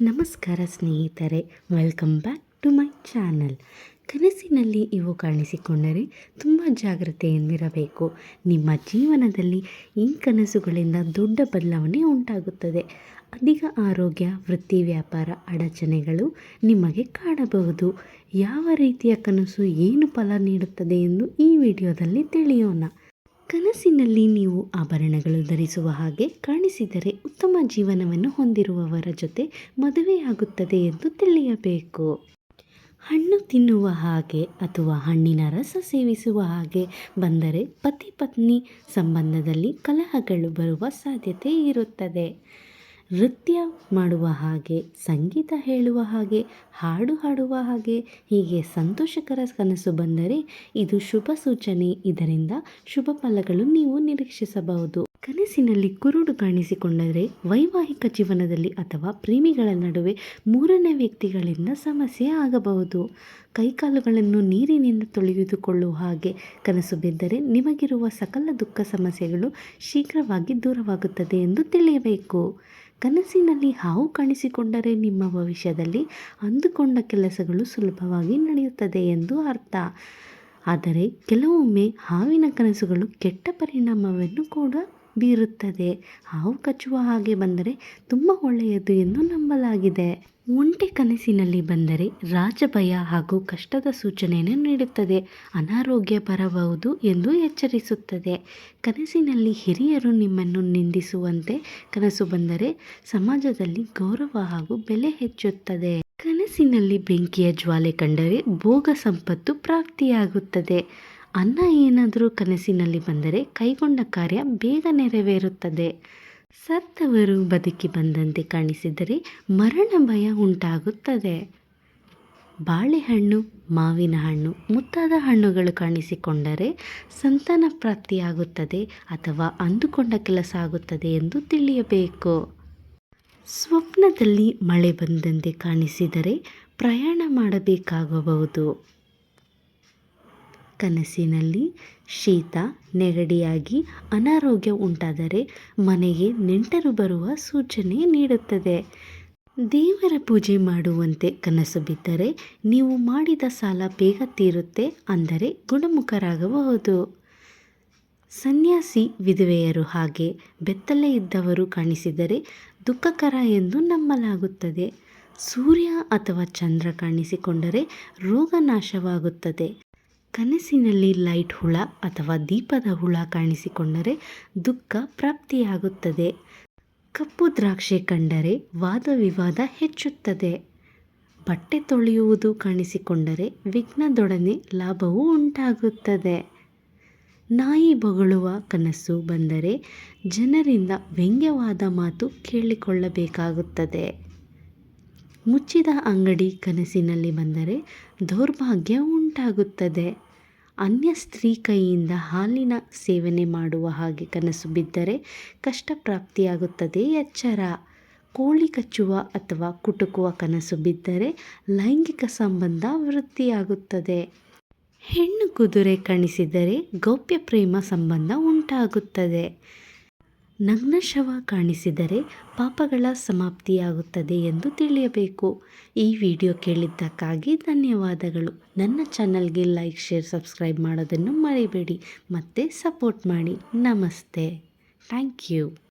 ನಮಸ್ಕಾರ ಸ್ನೇಹಿತರೆ welcome back to my channel ಕನಸಿನಲ್ಲಿ ಇವು ಕಾಣಿಸಿಕೊಂಡರೆ ತುಂಬ ಜಾಗ್ರತೆಯಿಂದಿರಬೇಕು ನಿಮ್ಮ ಜೀವನದಲ್ಲಿ ಈ ಕನಸುಗಳಿಂದ ದೊಡ್ಡ ಬದಲಾವಣೆ ಉಂಟಾಗುತ್ತದೆ. ಅಧಿಕ ಆರೋಗ್ಯ, ವೃತ್ತಿ ವ್ಯಾಪಾರ ಅಡಚಣೆಗಳು ನಿಮಗೆ ಕಾಣಬಹುದು. ಯಾವ ರೀತಿಯ ಕನಸು ಏನು ಫಲ ನೀಡುತ್ತದೆ ಎಂದು ಈ ವಿಡಿಯೋದಲ್ಲಿ ತಿಳಿಯೋಣ. ಕನಸಿನಲ್ಲಿ ನೀವು ಆಭರಣಗಳು ಧರಿಸುವ ಹಾಗೆ ಕಾಣಿಸಿದರೆ ಉತ್ತಮ ಜೀವನವನ್ನು ಹೊಂದಿರುವವರ ಜೊತೆ ಮದುವೆಯಾಗುತ್ತದೆ ಎಂದು ತಿಳಿಯಬೇಕು. ಹಣ್ಣು ತಿನ್ನುವ ಹಾಗೆ ಅಥವಾ ಹಣ್ಣಿನ ರಸ ಸೇವಿಸುವ ಹಾಗೆ ಬಂದರೆ ಪತಿ ಪತ್ನಿ ಸಂಬಂಧದಲ್ಲಿ ಕಲಹಗಳು ಬರುವ ಸಾಧ್ಯತೆ ಇರುತ್ತದೆ. ನೃತ್ಯ ಮಾಡುವ ಹಾಗೆ, ಸಂಗೀತ ಹೇಳುವ ಹಾಗೆ, ಹಾಡು ಹಾಡುವ ಹಾಗೆ ಹೀಗೆ ಸಂತೋಷಕರ ಕನಸು ಬಂದರೆ ಇದು ಶುಭ ಸೂಚನೆ. ಇದರಿಂದ ಶುಭ ಫಲಗಳು ನೀವು ನಿರೀಕ್ಷಿಸಬಹುದು. ಕನಸಿನಲ್ಲಿ ಕುರುಡು ಕಾಣಿಸಿಕೊಂಡರೆ ವೈವಾಹಿಕ ಜೀವನದಲ್ಲಿ ಅಥವಾ ಪ್ರೇಮಿಗಳ ನಡುವೆ ಮೂರನೇ ವ್ಯಕ್ತಿಗಳಿಂದ ಸಮಸ್ಯೆ ಆಗಬಹುದು. ಕೈಕಾಲುಗಳನ್ನು ನೀರಿನಿಂದ ತೊಳೆದುಕೊಳ್ಳುವ ಹಾಗೆ ಕನಸು ಬಿದ್ದರೆ ನಿಮಗಿರುವ ಸಕಲ ದುಃಖ ಸಮಸ್ಯೆಗಳು ಶೀಘ್ರವಾಗಿ ದೂರವಾಗುತ್ತದೆ ಎಂದು ತಿಳಿಯಬೇಕು. ಕನಸಿನಲ್ಲಿ ಹಾವು ಕಾಣಿಸಿಕೊಂಡರೆ ನಿಮ್ಮ ಭವಿಷ್ಯದಲ್ಲಿ ಅಂದುಕೊಂಡ ಕೆಲಸಗಳು ಸುಲಭವಾಗಿ ನಡೆಯುತ್ತದೆ ಎಂದು ಅರ್ಥ. ಆದರೆ ಕೆಲವೊಮ್ಮೆ ಹಾವಿನ ಕನಸುಗಳು ಕೆಟ್ಟ ಪರಿಣಾಮವನ್ನು ಕೂಡ ಬೀರುತ್ತದೆ. ಹಾವು ಕಚ್ಚುವ ಹಾಗೆ ಬಂದರೆ ತುಂಬ ಒಳ್ಳೆಯದು ಎಂದು ನಂಬಲಾಗಿದೆ. ಒಂಟೆ ಕನಸಿನಲ್ಲಿ ಬಂದರೆ ರಾಜಭಯ ಹಾಗೂ ಕಷ್ಟದ ಸೂಚನೆಯನ್ನು ನೀಡುತ್ತದೆ. ಅನಾರೋಗ್ಯ ಬರಬಹುದು ಎಂದು ಎಚ್ಚರಿಸುತ್ತದೆ. ಕನಸಿನಲ್ಲಿ ಹಿರಿಯರು ನಿಮ್ಮನ್ನು ನಿಂದಿಸುವಂತೆ ಕನಸು ಬಂದರೆ ಸಮಾಜದಲ್ಲಿ ಗೌರವ ಹಾಗೂ ಬೆಲೆ ಹೆಚ್ಚುತ್ತದೆ. ಕನಸಿನಲ್ಲಿ ಬೆಂಕಿಯ ಜ್ವಾಲೆ ಕಂಡರೆ ಭೋಗ ಸಂಪತ್ತು ಪ್ರಾಪ್ತಿಯಾಗುತ್ತದೆ. ಅನ್ನ ಏನಾದರೂ ಕನಸಿನಲ್ಲಿ ಬಂದರೆ ಕೈಗೊಂಡ ಕಾರ್ಯ ಬೇಗ ನೆರವೇರುತ್ತದೆ. ಸತ್ತವರು ಬದುಕಿ ಬಂದಂತೆ ಕಾಣಿಸಿದರೆ ಮರಣ ಭಯ ಉಂಟಾಗುತ್ತದೆ. ಬಾಳೆಹಣ್ಣು, ಮಾವಿನ ಹಣ್ಣು, ಮುತ್ತಾದ ಹಣ್ಣುಗಳು ಕಾಣಿಸಿಕೊಂಡರೆ ಸಂತಾನ ಪ್ರಾಪ್ತಿಯಾಗುತ್ತದೆ ಅಥವಾ ಅಂದುಕೊಂಡ ಕೆಲಸ ಆಗುತ್ತದೆ ಎಂದು ತಿಳಿಯಬೇಕು. ಸ್ವಪ್ನದಲ್ಲಿ ಮಳೆ ಬಂದಂತೆ ಕಾಣಿಸಿದರೆ ಪ್ರಯಾಣ ಮಾಡಬೇಕಾಗಬಹುದು. ಕನಸಿನಲ್ಲಿ ಶೀತ, ನೆಗಡಿಯಾಗಿ ಅನಾರೋಗ್ಯ ಉಂಟಾದರೆ ಮನೆಗೆ ನೆಂಟರು ಬರುವ ಸೂಚನೆ ನೀಡುತ್ತದೆ. ದೇವರ ಪೂಜೆ ಮಾಡುವಂತೆ ಕನಸು ಬಿದ್ದರೆ ನೀವು ಮಾಡಿದ ಸಾಲ ಬೇಗ ತೀರುತ್ತೆ ಅಂದರೆ ಗುಣಮುಖರಾಗಬಹುದು. ಸನ್ಯಾಸಿ, ವಿಧವೆಯರು ಹಾಗೆ ಬೆತ್ತಲೆ ಇದ್ದವರು ಕಾಣಿಸಿದರೆ ದುಃಖಕರ ಎಂದು ನಂಬಲಾಗುತ್ತದೆ. ಸೂರ್ಯ ಅಥವಾ ಚಂದ್ರ ಕಾಣಿಸಿಕೊಂಡರೆ ರೋಗ ನಾಶವಾಗುತ್ತದೆ. ಕನಸಿನಲ್ಲಿ ಲೈಟ್ ಹುಳ ಅಥವಾ ದೀಪದ ಹುಳ ಕಾಣಿಸಿಕೊಂಡರೆ ದುಃಖ ಪ್ರಾಪ್ತಿಯಾಗುತ್ತದೆ. ಕಪ್ಪು ದ್ರಾಕ್ಷೆ ಕಂಡರೆ ವಾದ ವಿವಾದ ಹೆಚ್ಚುತ್ತದೆ. ಬಟ್ಟೆ ತೊಳೆಯುವುದು ಕಾಣಿಸಿಕೊಂಡರೆ ವಿಘ್ನದೊಡನೆ ಲಾಭವೂ ಉಂಟಾಗುತ್ತದೆ. ನಾಯಿ ಬೊಗಳುವ ಕನಸು ಬಂದರೆ ಜನರಿಂದ ವ್ಯಂಗ್ಯವಾದ ಮಾತು ಕೇಳಿಕೊಳ್ಳಬೇಕಾಗುತ್ತದೆ. ಮುಚ್ಚಿದ ಅಂಗಡಿ ಕನಸಿನಲ್ಲಿ ಬಂದರೆ ದೌರ್ಭಾಗ್ಯ ಉಂಟಾಗುತ್ತದೆ. ಅನ್ಯ ಸ್ತ್ರೀ ಕೈಯಿಂದ ಹಾಲಿನ ಸೇವನೆ ಮಾಡುವ ಹಾಗೆ ಕನಸು ಬಿದ್ದರೆ ಕಷ್ಟ ಪ್ರಾಪ್ತಿಯಾಗುತ್ತದೆ ಎಚ್ಚರ. ಕೋಳಿ ಕಚ್ಚುವ ಅಥವಾ ಕುಟುಕುವ ಕನಸು ಬಿದ್ದರೆ ಲೈಂಗಿಕ ಸಂಬಂಧ ವೃದ್ಧಿಯಾಗುತ್ತದೆ. ಹೆಣ್ಣು ಕುದುರೆ ಕಣಿಸಿದರೆ ಗೌಪ್ಯ ಪ್ರೇಮ ಸಂಬಂಧ ಉಂಟಾಗುತ್ತದೆ. ನಗ್ನ ಶವ ಕಾಣಿಸಿದರೆ ಪಾಪಗಳ ಸಮಾಪ್ತಿಯಾಗುತ್ತದೆ ಎಂದು ತಿಳಿಯಬೇಕು. ಈ ವಿಡಿಯೋ ಕೇಳಿದ್ದಕ್ಕಾಗಿ ಧನ್ಯವಾದಗಳು. ನನ್ನ ಚಾನಲ್ಗೆ ಲೈಕ್, ಶೇರ್, ಸಬ್ಸ್ಕ್ರೈಬ್ ಮಾಡೋದನ್ನು ಮರಿಬೇಡಿ. ಮತ್ತು ಸಪೋರ್ಟ್ ಮಾಡಿ. ನಮಸ್ತೆ. Thank you.